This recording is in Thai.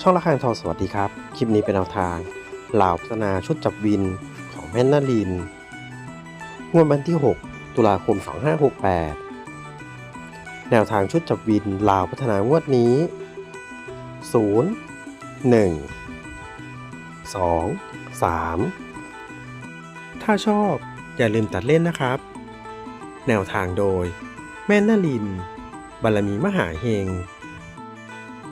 ช่องละครทองสวัสดีครับ คลิปนี้เป็นแนวทางเหล่าพัฒนาชุดจับวินของแม่นาลิน งวดวันที่ 6 ตุลาคม 2568 แนวทางชุดจับวินลาวพัฒนางวดนี้ 0 1 2 3 ถ้าชอบอย่าลืมตัดเล่นนะครับ แนวทางโดย แม่นาลิน บารมีมหาเฮง